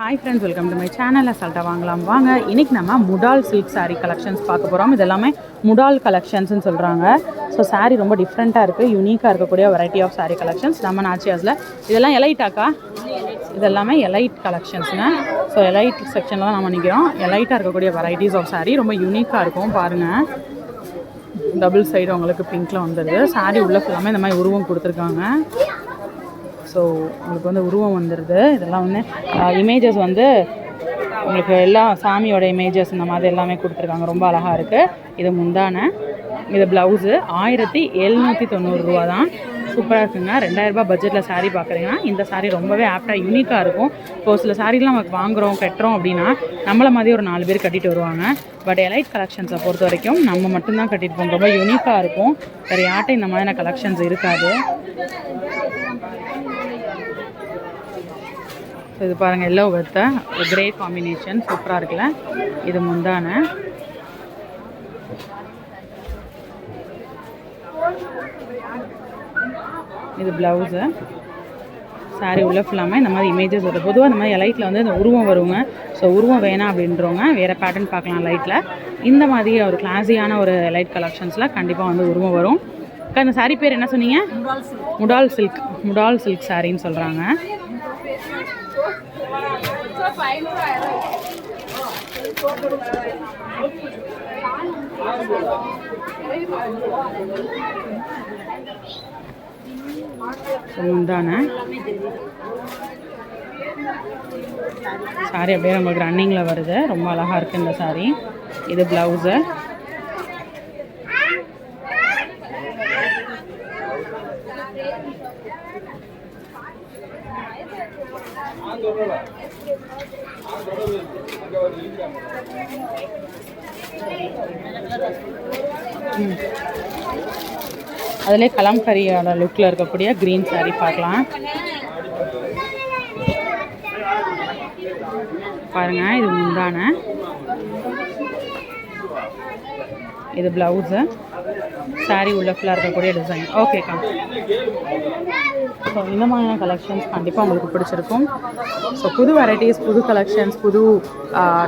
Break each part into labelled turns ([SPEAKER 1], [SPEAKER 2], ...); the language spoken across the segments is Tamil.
[SPEAKER 1] Hi friends welcome to my channel அசால்ட்டாக வாங்கலாம். வாங்க இன்னைக்கு நம்ம முடால் சில்க் சாரீ கலெக்ஷன்ஸ் பார்க்க போகிறோம் இது எல்லாமே முடால் கலெக்ஷன்ஸ்னு சொல்கிறாங்க ஸோ சாரீ ரொம்ப டிஃப்ரெண்ட்டாக இருக்குது யூனிக்காக இருக்கக்கூடிய வெரைட்டி ஆஃப் சாரீ கலெக்ஷன்ஸ் நம்ம நாச்சியாஸில் இதெல்லாம் எலைட்டாக்கா இதெல்லாமே எலைட் கலெக்ஷன்ஸ்ங்க ஸோ எலைட் செக்ஷனில் தான் நம்ம நிற்கிறோம் எலைட்டாக இருக்கக்கூடிய வெரைட்டிஸ் ஆஃப் சாரீ ரொம்ப யூனிக்காக இருக்கும். பாருங்கள் டபுள் சைடு உங்களுக்கு பிங்க்கில் வந்துடுது சாரீ உள்ள ஃபுல்லாமே இந்த மாதிரி உருவம் கொடுத்துருக்காங்க. ஸோ உங்களுக்கு வந்து உருவம் வந்துடுது இதெல்லாம் வந்து இமேஜஸ் வந்து உங்களுக்கு எல்லாம் சாமியோட இமேஜஸ் இந்த மாதிரி எல்லாமே கொடுத்துருக்காங்க. ரொம்ப அழகாக இருக்குது இது முந்தான. இது ப்ளவுஸு ஆயிரத்தி எழுநூற்றி தொண்ணூறுரூவா தான். சூப்பராக இருக்குங்க. ரெண்டாயிரரூபா பட்ஜெட்டில் சாரீ பார்க்குறீங்கன்னா இந்த சாரீ ரொம்பவே ஆப்டாக யூனிக்காக இருக்கும். இப்போ சில சாரீலாம் நமக்கு வாங்குகிறோம் கட்டுறோம் அப்படின்னா நம்மளை மாதிரி ஒரு நாலு பேர் கட்டிட்டு வருவாங்க. பட் எலைட் கலெக்ஷன்ஸை பொறுத்த வரைக்கும் நம்ம மட்டும்தான் கட்டிட்டு போவோம் ரொம்ப யூனிக்காக இருக்கும். வேறு யார்கிட்ட இந்த மாதிரியான கலெக்ஷன்ஸ் இருக்காது. ஸோ இது பாருங்கள் எல்லோ வித் கிரே காம்பினேஷன் சூப்பராக இருக்குல்ல? இது முந்தான. இது ப்ளவுஸு சாரி உள்ள ஃபுல்லாமே இந்த மாதிரி இமேஜஸ் வருது. பொதுவாக இந்த மாதிரி லைட்டில் வந்து இந்த உருவம் வருங்க. ஸோ உருவம் வேணாம் அப்படின்றவங்க வேறு பேட்டர்ன் பார்க்கலாம் லைட்டில் இந்த மாதிரி ஒரு கிளாஸியான ஒரு லைட் கலெக்ஷன்ஸில் கண்டிப்பாக வந்து உருவம் வரும். அக்கா, இந்த saree பேர் என்ன சொன்னீங்க? முடால் சில்க். முடால் சில்க். சாரின்னு சொல்கிறாங்க முந்தான சாரி அப்படியே நம்மளுக்கு ரன்னிங்கில் வருது. ரொம்ப அழகாக இருக்குது இந்த சாரி இது ப்ளவுஸு அதிலே கலம்பரியோட லுக்கில் இருக்கக்கூடிய க்ரீன் சாரி பார்க்கலாம். பாருங்க இது முந்தான. இது ப்ளவுஸு saree உள்ள ஃபுல்லாக இருக்கக்கூடிய டிசைன் ஓகேக்கா ஸோ இந்த மாதிரியான கலெக்ஷன்ஸ் கண்டிப்பாக உங்களுக்கு பிடிச்சிருக்கும். ஸோ புது வெரைட்டிஸ் புது கலெக்ஷன்ஸ் புது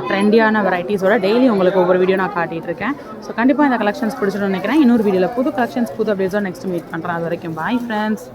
[SPEAKER 1] ட்ரெண்டியான வெரைட்டிஸோட டெய்லி உங்களுக்கு ஒவ்வொரு வீடியோ நான் காட்டிகிட்டு இருக்கேன். ஸோ கண்டிப்பாக இந்த கலெக்ஷன்ஸ் பிடிச்சிட்டு நினைக்கிறேன். இன்னொரு வீடியோவில் புது கலெக்ஷன்ஸ் புது அப்டேட்ஸோட நெக்ஸ்ட் மீட் பண்ணுறேன் அது வரைக்கும் பாய் ஃப்ரெண்ட்ஸ்